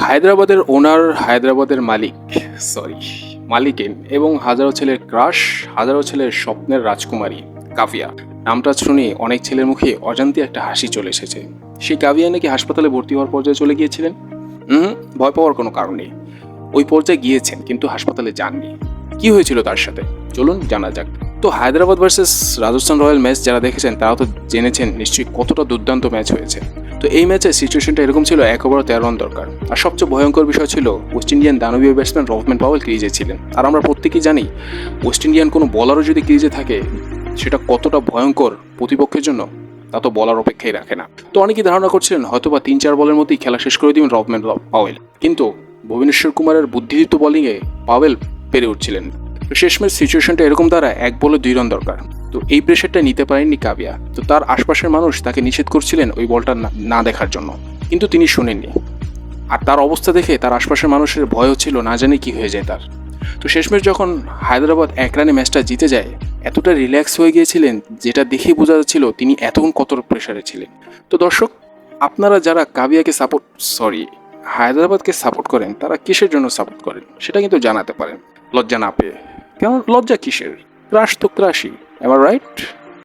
হায়দ্রাবাদের ওনার, হায়দ্রাবাদের মালিক সরি মালিকিন এবং হাজারো ছেলের ক্রাশ, হাজারো ছেলের স্বপ্নের রাজকুমারী, কাভিয়া। নামটা শুনে অনেক ছেলের মুখে অজান্তি একটা হাসি চলে এসেছে। সেই কাভিয়া নাকি হাসপাতালে ভর্তি হওয়ার পর্যায়ে চলে গিয়েছিলেন? হুম, ভয় পাওয়ার কোনো কারণ নেই। ওই পর্যায়ে গিয়েছেন, কিন্তু হাসপাতালে যাননি। কি হয়েছিল তার সাথে? চলুন জানা যাক। তো Hyderabad versus Rajasthan royal match যারা দেখেছেন, তারা তো জেনেছেন নিশ্চয়ই কতটা দুর্দান্ত ম্যাচ হয়েছে। তো এই ম্যাচে সিচুয়েশনটা এরকম ছিল, এক ওভার তেরো রান দরকার। আর সবচেয়ে ভয়ঙ্কর বিষয় ছিল ওয়েস্ট ইন্ডিয়ান দানবীয় ব্যাটসম্যান রবম্যান পাওয়েল ক্রিজে ছিলেন। আর আমরা প্রত্যেকেই জানি ওয়েস্ট ইন্ডিয়ান কোনো বলারও যদি ক্রিজে থাকে, সেটা কতটা ভয়ঙ্কর প্রতিপক্ষের জন্য, তা তো বলার অপেক্ষাই রাখে না। তো অনেকেই ধারণা করছিলেন হয়তো বা তিন চার বলের মধ্যেই খেলা শেষ করে দিবেন রবম্যান পাওয়েল কিন্তু ভুবনেশ্বর কুমারের বুদ্ধিদীপ্ত বোলিংয়ে পাওয়েল পেরে উঠছিলেন। তো শেষমেশ সিচুয়েশনটা এরকম দ্বারা এক বলে দুই রান দরকার। তো এই প্রেশারটা নিতে পারেননি কাবিয়া। তো তার আশপাশের মানুষ তাকে নিষেধ করছিলেন ওই বলটা না- দেখার জন্য। কিন্তু তিনি শোনেননি। আর তার অবস্থা দেখে তার আশপাশের মানুষের ভয় হচ্ছিল না জানি কি হয়ে যায় তার। তো শেষমেশ যখন হায়দ্রাবাদ এক রানে ম্যাচটা জিতে যায়, এতটা রিল্যাক্স হয়ে গিয়েছিলেন, যেটা দেখে বোঝা যাচ্ছিল তিনি এতক্ষণ কত প্রেশারে ছিলেন। তো দর্শক, আপনারা যারা কাবিয়াকে সাপোর্ট সরি হায়দ্রাবাদকে সাপোর্ট করেন, তারা কিসের জন্য সাপোর্ট করেন? সেটা কিন্তু জানাতে পারেন। লজ্জা না পেয়ে। কেন? লজ্জা কিসের? ক্রাশ তো ক্রাশই am I right?